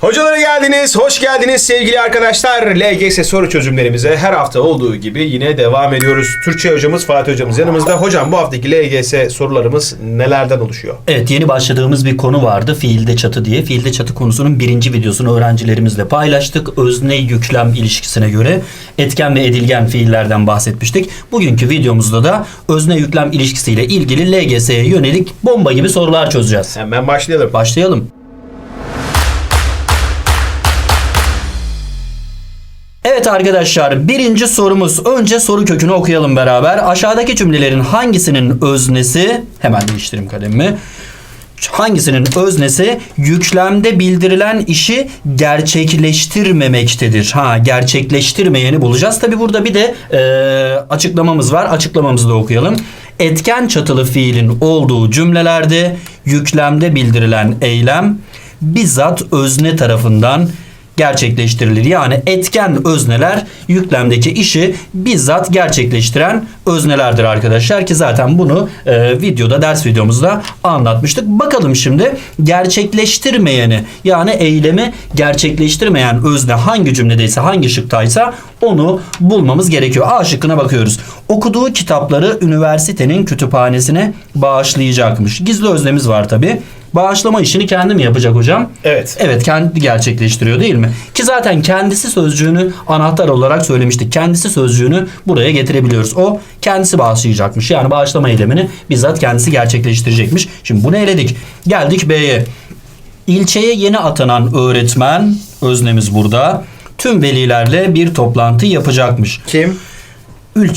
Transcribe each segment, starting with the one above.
Hocalara geldiniz, hoş geldiniz sevgili arkadaşlar. LGS soru çözümlerimize her hafta olduğu gibi yine devam ediyoruz. Türkçe hocamız Fatih hocamız yanımızda. Hocam bu haftaki LGS sorularımız nelerden oluşuyor? Evet yeni başladığımız bir konu vardı fiilde çatı diye. Fiilde çatı konusunun birinci videosunu öğrencilerimizle paylaştık. Özne yüklem ilişkisine göre etken ve edilgen fiillerden bahsetmiştik. Bugünkü videomuzda da özne yüklem ilişkisiyle ilgili LGS'ye yönelik bomba gibi sorular çözeceğiz. Hemen başlayalım. Başlayalım. Evet arkadaşlar birinci sorumuz. Önce soru kökünü okuyalım beraber. Aşağıdaki cümlelerin hangisinin öznesi hemen değiştireyim kalemimi. Hangisinin öznesi yüklemde bildirilen işi gerçekleştirmemektedir. Ha gerçekleştirmeyeni bulacağız. Tabi burada bir de e, açıklamamız var. Açıklamamızı da okuyalım. Etken çatılı fiilin olduğu cümlelerde yüklemde bildirilen eylem bizzat özne tarafından gerçekleştirilir. Yani etken özneler yüklemdeki işi bizzat gerçekleştiren öznelerdir arkadaşlar ki zaten bunu e, videoda ders videomuzda anlatmıştık. Bakalım şimdi gerçekleştirmeyeni yani eylemi gerçekleştirmeyen özne hangi cümledeyse hangi şıktaysa onu bulmamız gerekiyor. A şıkkına bakıyoruz. Okuduğu kitapları üniversitenin kütüphanesine bağışlayacakmış. Gizli öznemiz var tabi. Bağışlama işini kendi mi yapacak hocam? Evet. Evet kendi gerçekleştiriyor değil mi? Ki zaten kendisi sözcüğünü anahtar olarak söylemiştik. Kendisi sözcüğünü buraya getirebiliyoruz. O kendisi bağışlayacakmış. Yani bağışlama eylemini bizzat kendisi gerçekleştirecekmiş. Şimdi bunu eledik. Geldik B'ye. İlçeye yeni atanan öğretmen öznemiz burada. Tüm velilerle bir toplantı yapacakmış. Kim?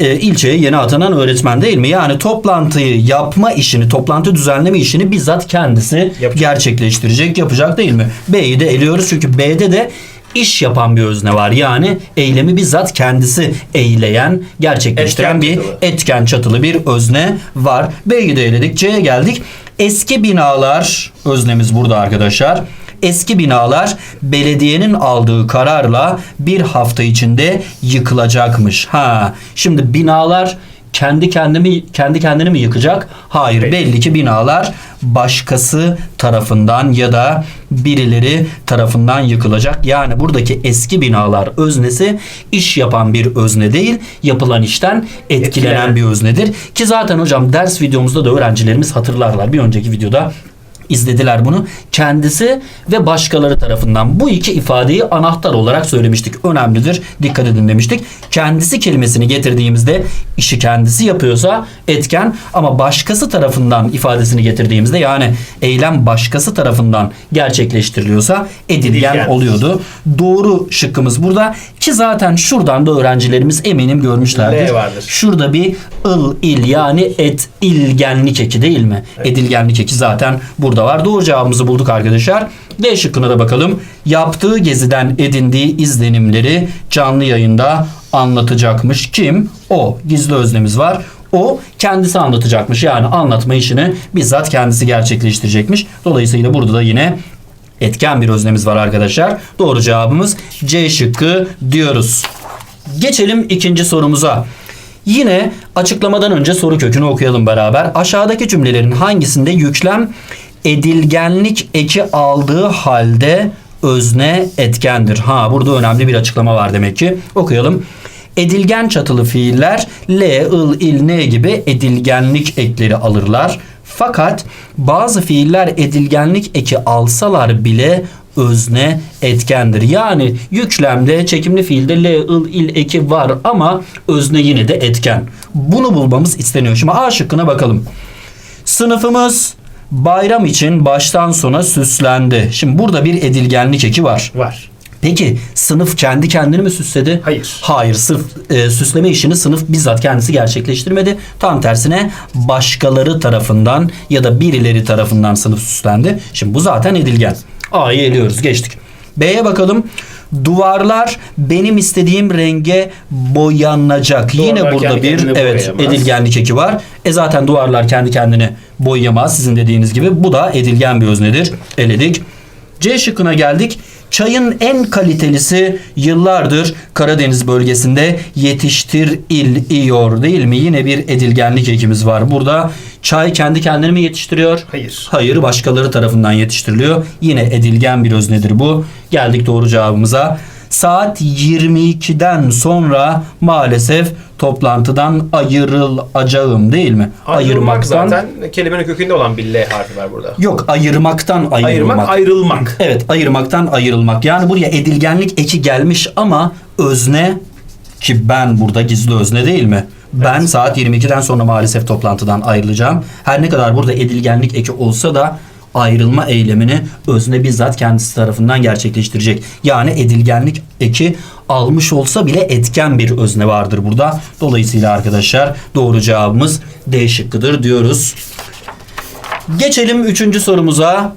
E, ilçeye yeni atanan öğretmen değil mi? Yani toplantıyı yapma işini, toplantı düzenleme işini bizzat kendisi Yapacak. gerçekleştirecek, yapacak değil mi? B'yi de eliyoruz çünkü B'de de iş yapan bir özne var. Yani eylemi bizzat kendisi eyleyen, gerçekleştiren Etken bir çatılı. etken çatılı bir özne var. B'yi de eledik. C'ye geldik. Eski binalar öznemiz burada arkadaşlar. Eski binalar belediyenin aldığı kararla bir hafta içinde yıkılacakmış. Ha, şimdi binalar kendi kendimi kendi kendini mi yıkacak? Hayır, Peki. belli ki binalar başkası tarafından ya da birileri tarafından yıkılacak. Yani buradaki eski binalar öznesi iş yapan bir özne değil, yapılan işten etkilenen Etkilenen. bir öznedir. Ki zaten hocam ders videomuzda da öğrencilerimiz hatırlarlar. Bir önceki videoda izlediler bunu. Kendisi ve başkaları tarafından bu iki ifadeyi anahtar olarak söylemiştik. Önemlidir. Dikkat edin demiştik. Kendisi kelimesini getirdiğimizde işi kendisi yapıyorsa etken ama başkası tarafından ifadesini getirdiğimizde yani eylem başkası tarafından gerçekleştiriliyorsa edilgen oluyordu. Doğru şıkkımız burada ki zaten şuradan da öğrencilerimiz eminim görmüşlerdir. Şurada bir ıl il yani et ilgenlik eki değil mi? Edilgenlik eki zaten burada var. Doğru cevabımızı bulduk arkadaşlar. D şıkkına da bakalım. Yaptığı geziden edindiği izlenimleri canlı yayında anlatacakmış. Kim? O. Gizli öznemiz var. O kendisi anlatacakmış. Yani anlatma işini bizzat kendisi gerçekleştirecekmiş. Dolayısıyla burada da yine etken bir öznemiz var arkadaşlar. Doğru cevabımız C şıkkı diyoruz. Geçelim ikinci sorumuza. Yine açıklamadan önce soru kökünü okuyalım beraber. Aşağıdaki cümlelerin hangisinde yüklem edilgenlik eki aldığı halde özne etkendir? Ha burada önemli bir açıklama var demek ki. Okuyalım. Edilgen çatılı fiiller l, ıl, il, ne gibi edilgenlik ekleri alırlar. Fakat bazı fiiller edilgenlik eki alsalar bile özne etkendir. Yani yüklemde çekimli fiilde l, ıl, il eki var ama özne yine de etken. Bunu bulmamız isteniyor. Şimdi A şıkkına bakalım. Sınıfımız bayram için baştan sona süslendi. Şimdi burada bir edilgenlik eki var. Var. Peki sınıf kendi kendini mi süsledi? Hayır. Hayır. Sırf e, süsleme işini sınıf bizzat kendisi gerçekleştirmedi. Tam tersine başkaları tarafından ya da birileri tarafından sınıf süslendi. Şimdi bu zaten edilgen. A'yı eliyoruz. Geçtik. B'ye bakalım. Duvarlar benim istediğim renge boyanacak. Duvarlar Yine burada bir evet boyayamaz. edilgenlik eki var. E zaten duvarlar kendi kendini boyayamaz sizin dediğiniz gibi. Bu da edilgen bir öznedir. Eledik. C şıkkına geldik. Çayın en kalitelisi yıllardır Karadeniz bölgesinde yetiştir il iyor değil mi? Yine bir edilgenlik ekimiz var. Burada Çay kendi kendine mi yetiştiriyor? Hayır. Hayır başkaları tarafından yetiştiriliyor. Yine edilgen bir öznedir bu. Geldik doğru cevabımıza. Saat 22'den sonra maalesef toplantıdan ayrılacağım değil mi? Ayrılmak zaten kelimenin kökünde olan bir L harfi var burada. Yok ayırmaktan ayrılmak. Ayırmak, ayrılmak. Evet ayırmaktan ayrılmak. Yani buraya edilgenlik eki gelmiş ama özne ki ben burada gizli özne değil mi? Ben saat 22'den sonra maalesef toplantıdan ayrılacağım. Her ne kadar burada edilgenlik eki olsa da ayrılma eylemini özne bizzat kendisi tarafından gerçekleştirecek. Yani edilgenlik eki almış olsa bile etken bir özne vardır burada. Dolayısıyla arkadaşlar doğru cevabımız D şıkkıdır diyoruz. Geçelim üçüncü sorumuza.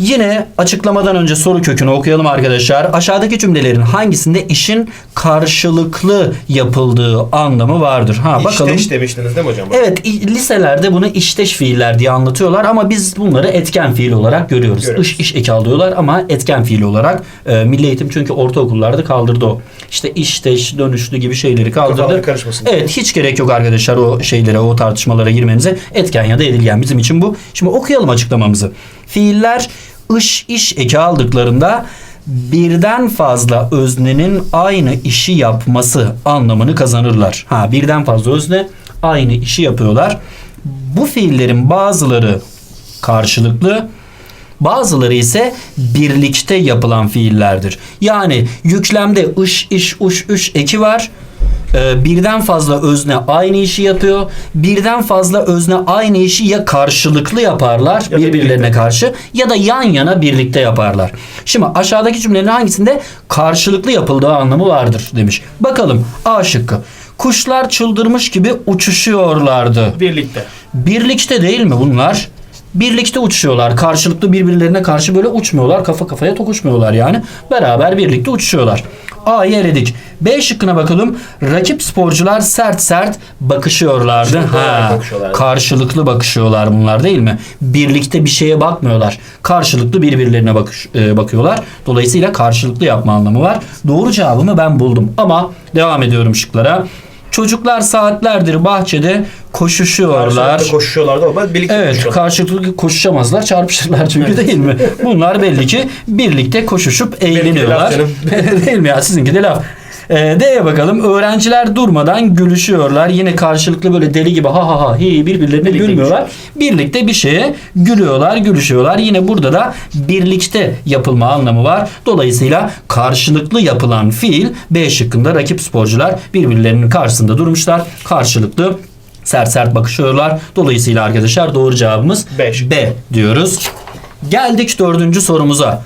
Yine açıklamadan önce soru kökünü okuyalım arkadaşlar. Aşağıdaki cümlelerin hangisinde işin karşılıklı yapıldığı anlamı vardır? Ha bakalım. İşteş demiştiniz değil mi hocam? Evet liselerde bunu işteş fiiller diye anlatıyorlar ama biz bunları etken fiil olarak görüyoruz. Görüyoruz. İş iş eki alıyorlar ama etken fiil olarak e, Milli Eğitim çünkü ortaokullarda kaldırdı o. İşte işteş, dönüşlü gibi şeyleri kaldırdı. Karışmasın. Evet hiç gerek yok arkadaşlar o şeylere o tartışmalara girmenize. Etken ya da edilgen bizim için bu. Şimdi okuyalım açıklamamızı. Fiiller ış iş eki aldıklarında birden fazla öznenin aynı işi yapması anlamını kazanırlar. Ha birden fazla özne aynı işi yapıyorlar. Bu fiillerin bazıları karşılıklı, Bazıları ise birlikte yapılan fiillerdir. Yani yüklemde ış, iş, uş, üş eki var. Ee, birden fazla özne aynı işi yapıyor. Birden fazla özne aynı işi ya karşılıklı yaparlar Ya birbirlerine birlikte. karşı ya da yan yana birlikte yaparlar. Şimdi aşağıdaki cümlelerin hangisinde karşılıklı yapıldığı anlamı vardır demiş. Bakalım A şıkkı. Kuşlar çıldırmış gibi uçuşuyorlardı. Birlikte. Birlikte değil mi bunlar? Birlikte uçuşuyorlar. Karşılıklı birbirlerine karşı böyle uçmuyorlar. Kafa kafaya tokuşmuyorlar yani. Beraber birlikte uçuşuyorlar. A'yı eledik. B şıkkına bakalım. Rakip sporcular sert sert bakışıyorlardı. Ha, bakışıyorlardı. karşılıklı bakışıyorlar bunlar değil mi? Birlikte bir şeye bakmıyorlar. Karşılıklı birbirlerine bakış, e, bakıyorlar. Dolayısıyla karşılıklı yapma anlamı var. Doğru cevabımı ben buldum. Ama devam ediyorum şıklara. Çocuklar saatlerdir bahçede koşuşuyorlar. Karşılıklı koşuşuyorlardı ama birlikte Evet koşuyorlar. karşılıklı koşuşamazlar çarpışırlar çünkü değil mi? Bunlar belli ki birlikte koşuşup eğleniyorlar. laf canım. değil mi ya sizinki de laf. Ee, D'ye bakalım. Öğrenciler durmadan gülüşüyorlar. Yine karşılıklı böyle deli gibi ha ha ha hi birbirlerine Birlikte gülmüyorlar. Birlikte bir şeye gülüyorlar, gülüşüyorlar. Yine burada da birlikte yapılma anlamı var. Dolayısıyla karşılıklı yapılan fiil B şıkkında rakip sporcular birbirlerinin karşısında durmuşlar. Karşılıklı sert sert bakışıyorlar. Dolayısıyla arkadaşlar doğru cevabımız B şıkkı. B diyoruz. Geldik dördüncü sorumuza.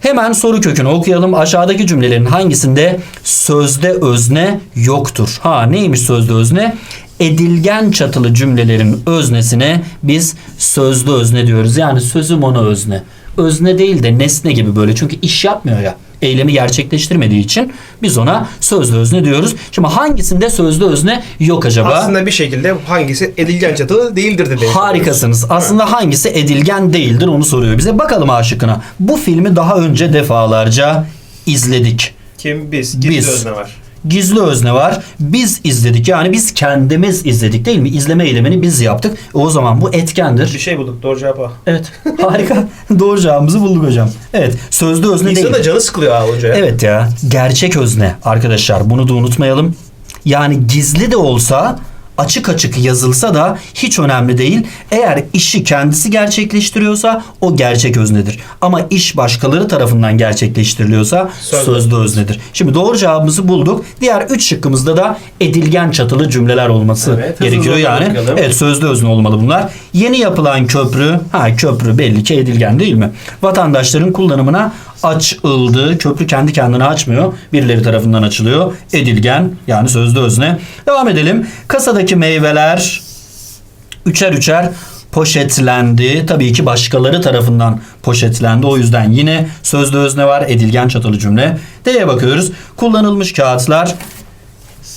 Hemen soru kökünü okuyalım. Aşağıdaki cümlelerin hangisinde sözde özne yoktur? Ha neymiş sözde özne? Edilgen çatılı cümlelerin öznesine biz sözlü özne diyoruz. Yani sözüm ona özne. Özne değil de nesne gibi böyle. Çünkü iş yapmıyor ya. Eylemi gerçekleştirmediği için biz ona sözlü özne diyoruz. Şimdi hangisinde sözlü özne yok acaba? Aslında bir şekilde hangisi edilgen çatılı değildir dedi. Harikasınız. Aslında hangisi edilgen değildir onu soruyor bize. Bakalım aşıkına. Bu filmi daha önce defalarca izledik. Kim? Biz. Gizli Biz. özne var. Gizli özne var. Biz izledik. Yani biz kendimiz izledik değil mi? İzleme eylemini biz yaptık. O zaman bu Bir etkendir. şey bulduk. Doğru cevap. Evet. Harika. Doğru cevabımızı bulduk hocam. Evet. Sözlü özne değil. İnsanın da canı sıkılıyor A olunca. ya. Evet ya. Gerçek özne arkadaşlar. Bunu da unutmayalım. Yani gizli de olsa açık açık yazılsa da hiç önemli değil. Eğer işi kendisi gerçekleştiriyorsa o gerçek öznedir. Ama iş başkaları tarafından gerçekleştiriliyorsa Sözlü. sözlü öznedir. Şimdi doğru cevabımızı bulduk. Diğer üç şıkkımızda da edilgen çatılı cümleler olması Evet, gerekiyor yani. bakalım. Evet sözlü özne olmalı bunlar. Yeni yapılan köprü, ha köprü belli ki edilgen değil mi? Vatandaşların kullanımına açıldı. Köprü kendi kendine açmıyor. Birileri tarafından açılıyor. Edilgen yani sözlü özne. Devam edelim. Kasadaki meyveler üçer üçer poşetlendi. Tabii ki başkaları tarafından poşetlendi. O yüzden yine sözlü özne var. Edilgen çatılı cümle. D'ye bakıyoruz. Kullanılmış kağıtlar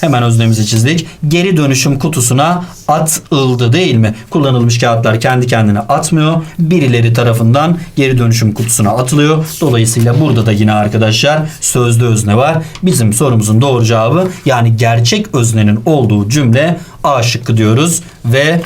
Hemen öznemizi çizdik. Geri dönüşüm kutusuna atıldı değil mi? Kullanılmış kağıtlar kendi kendine atmıyor. Birileri tarafından geri dönüşüm kutusuna atılıyor. Dolayısıyla burada da yine arkadaşlar sözlü özne var. Bizim sorumuzun doğru cevabı yani gerçek öznenin olduğu cümle A şıkkı diyoruz ve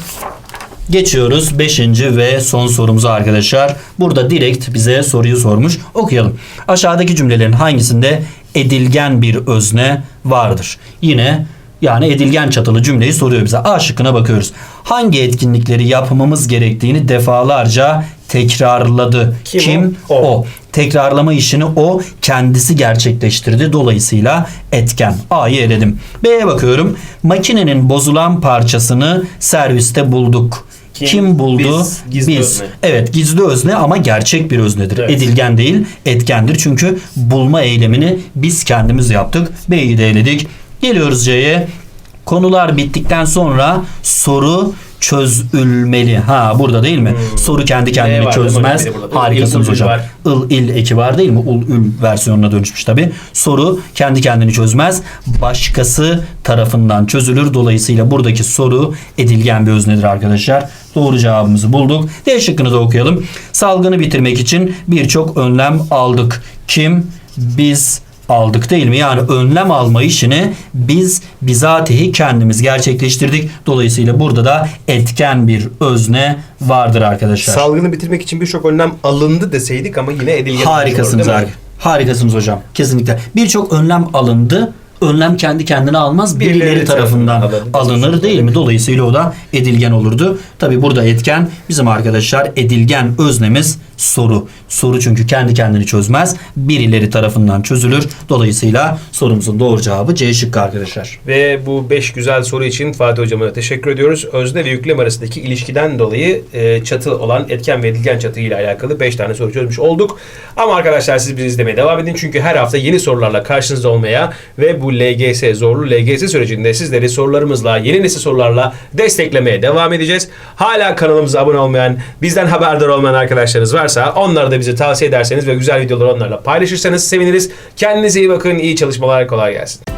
Geçiyoruz 5. ve son sorumuza arkadaşlar. Burada direkt bize soruyu sormuş. Okuyalım. Aşağıdaki cümlelerin hangisinde edilgen bir özne vardır? Yine yani edilgen çatılı cümleyi soruyor bize. A şıkkına bakıyoruz. Hangi etkinlikleri yapmamız gerektiğini defalarca tekrarladı. Kim o? O. O. Tekrarlama işini o kendisi gerçekleştirdi. Dolayısıyla etken. A'yı eledim. B'ye bakıyorum. Makinenin bozulan parçasını serviste bulduk. Kim, Kim? buldu? Biz. Gizli özne. Evet gizli özne ama gerçek bir öznedir. Evet. Edilgen değil etkendir. Çünkü bulma eylemini biz kendimiz yaptık. B'yi de eledik. Geliyoruz C'ye. Konular bittikten sonra soru çözülmeli. Ha burada değil mi? Soru kendi kendini Hmm. var, çözmez. Harikasınız hocam. var. Il il eki var değil mi? Ul ül versiyonuna dönüşmüş tabi. Soru kendi kendini çözmez. Başkası tarafından çözülür. Dolayısıyla buradaki soru edilgen bir öznedir arkadaşlar. Doğru cevabımızı bulduk. D şıkkını da okuyalım. Salgını bitirmek için birçok önlem aldık. Kim? Biz aldık değil mi? Yani önlem alma işini biz bizatihi kendimiz gerçekleştirdik. Dolayısıyla burada da etken bir özne vardır arkadaşlar. Salgını bitirmek için birçok önlem alındı deseydik ama yine edilgen. Harikasınız mi? abi. Harikasınız hocam. Kesinlikle. Birçok önlem alındı. Önlem kendi kendine almaz. Birileri, Birileri tarafından tarafından alınır alınır. değil mi? Dolayısıyla o da edilgen olurdu. Tabi burada etken bizim arkadaşlar edilgen öznemiz soru. Soru çünkü kendi kendini çözmez. Birileri tarafından çözülür. Dolayısıyla sorumuzun doğru cevabı C şıkkı arkadaşlar. Ve bu 5 güzel soru için Fatih Hocam'a da teşekkür ediyoruz. Özne ve yüklem arasındaki ilişkiden dolayı e, çatı olan etken ve edilgen çatı ile alakalı 5 tane soru çözmüş olduk. Ama arkadaşlar siz bizi izlemeye devam edin. Çünkü her hafta yeni sorularla karşınızda olmaya ve bu LGS zorlu LGS sürecinde sizleri sorularımızla, yeni nesil sorularla desteklemeye devam edeceğiz. Hala kanalımıza abone olmayan, bizden haberdar olmayan arkadaşlarınız varsa onları da bize tavsiye ederseniz ve güzel videoları onlarla paylaşırsanız seviniriz. Kendinize iyi bakın, iyi çalışmalar, kolay gelsin.